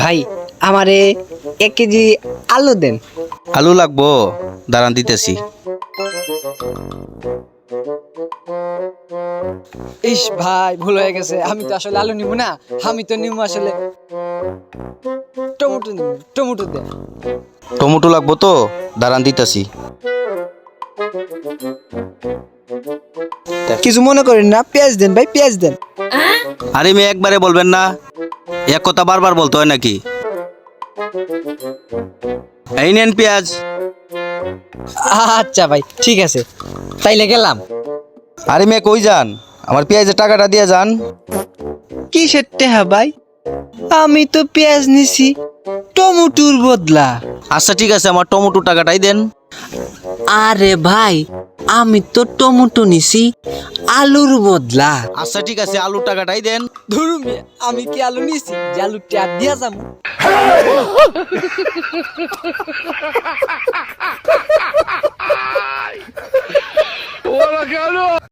ভাই আমারে এক কেজি আলু দেন। আলু লাগবো দাঁড়ান দিতেছি। ইস ভাই ভুল হয়ে গেছে। আমি তো আসলে আলু নিব না। আমি তো নিব আসলে টমেটো নিব টমেটো দেন। টমেটো লাগবো তো দাঁড়ান দিতেছি। কিছু মনে করেন না পেঁয়াজ দেন ভাই পেঁয়াজ দেন। আরে মেয়ে একবারে বলবেন না। এক কথা বারবার বলতে হয় নাকি? এই নেন পেঁয়াজ। আচ্ছা ভাই ঠিক আছে। তাইলে গেলাম। আরে মেয়ে কই যান? আমার পেঁয়াজের টাকাটা দিয়ে যান। কি কিসের টেহা ভাই? আমি তো পেঁয়াজ নিছি টমেটোর বদলা। আচ্ছা ঠিক আছে আমার টমেটো টাকাটাই দেন। আরে ভাই আমি তো টমেটো নিছি আলুর বদলা। আচ্ছা ঠিক আছে আলুর টাকাটাই দেন। ধরুন আমি কি আলু নিছি? যে আলু ট্যাপ দিয়া যাব।